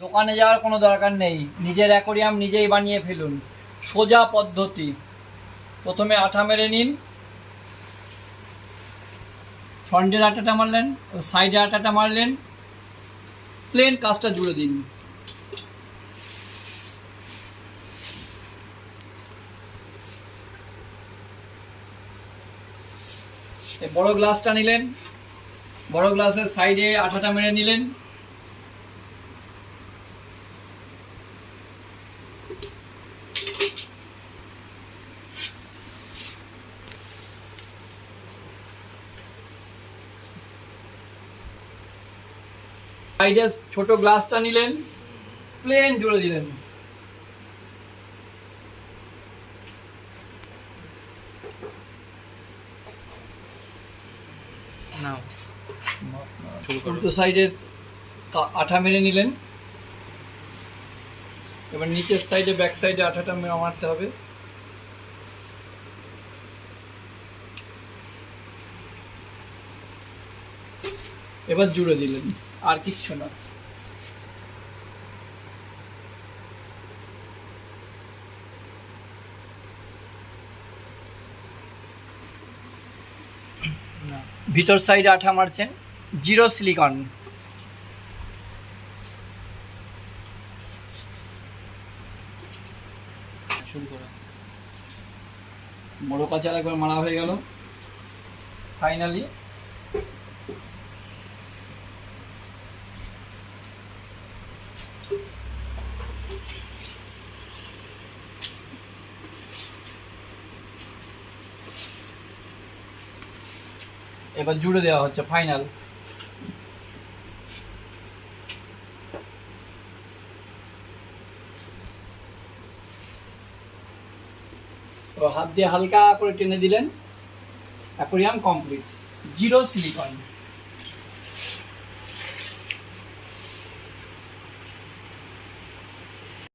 দোকানে যাওয়ার কোনো দরকার নেই। নিজের অ্যাকোরিয়াম নিজেই বানিয়ে ফেলুন। সোজা পদ্ধতি। প্রথমে আঠা মেরে নিন। ফ্রন্টের আটাটা মারলেন সাইডে আটাটা মারলেন। প্লেন কাজটা জুড়ে দিন। বড় গ্লাসটা নিলেন। বড় গ্লাসের সাইডে আঠাটা মেরে নিলেন। সাইডে ছোট গ্লাসটা নিলেন প্লেন জুড়ে দিলেন। উল্টো সাইডের আঠা মেরে নিলেন। এবার নিচের সাইডে ব্যাক সাইডে আঠাটা মারতে হবে। এবার জুড়ে দিলেন। আর কিচ্ছু না। ভিতর সাইডে আঠা মারছেন জিরো সিলিকন। শুরু করো কাচার একবার মারা হয়ে গেল। ফাইনালি এবার জুড়ে দেওয়া হচ্ছে ফাইনাল হাত দিয়ে হালকা করে টেনে দিলেন। Aquarium complete. Zero silicon.